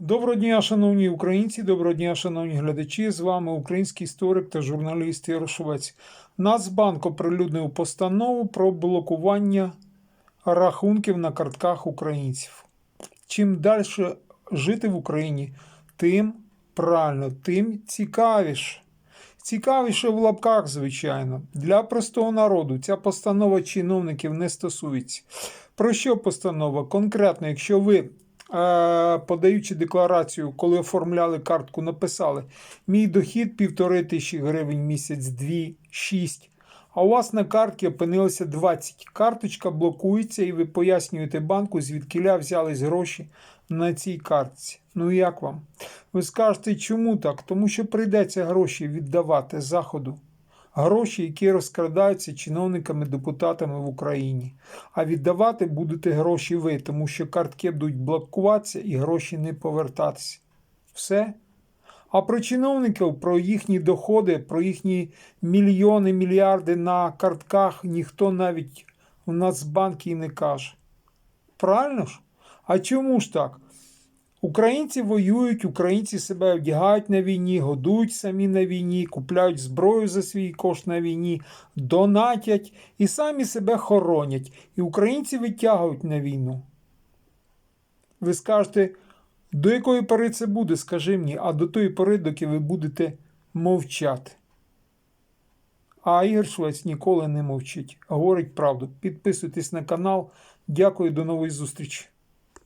Доброго дня, шановні українці, доброго дня, шановні глядачі. З вами український історик та журналіст Ярошовець. Нацбанк оприлюднив постанову про блокування рахунків на картках українців. Чим далі жити в Україні, тим правильно, тим цікавіше. Цікавіше в лапках, звичайно. Для простого народу ця постанова чиновників не стосується. Про що постанова? Конкретно, якщо ви, подаючи декларацію, коли оформляли картку, написали мій дохід півтори тисячі гривень місяць, дві, шість. А у вас на картці опинилося 20. Карточка блокується, і ви пояснюєте банку, звідкиля взялись гроші на цій картці. Ну як вам? Ви скажете, чому так? Тому що прийдеться гроші віддавати заходу. Гроші, які розкрадаються чиновниками, депутатами в Україні. А віддавати будете гроші ви, тому що картки будуть блокуватися і гроші не повертатися. Все. А про чиновників, про їхні доходи, про їхні мільйони, мільярди на картках ніхто навіть у Нацбанкі і не каже. Правильно ж? А чому ж так? Українці воюють, українці себе вдягають на війні, годують самі на війні, купляють зброю за свій кошт на війні, донатять і самі себе хоронять. І українці витягують на війну. Ви скажете, до якої пори це буде, скажи мені, а до тої пори, доки ви будете мовчати. А Ігор Швець ніколи не мовчить, говорить правду. Підписуйтесь на канал. Дякую, до нової зустрічі.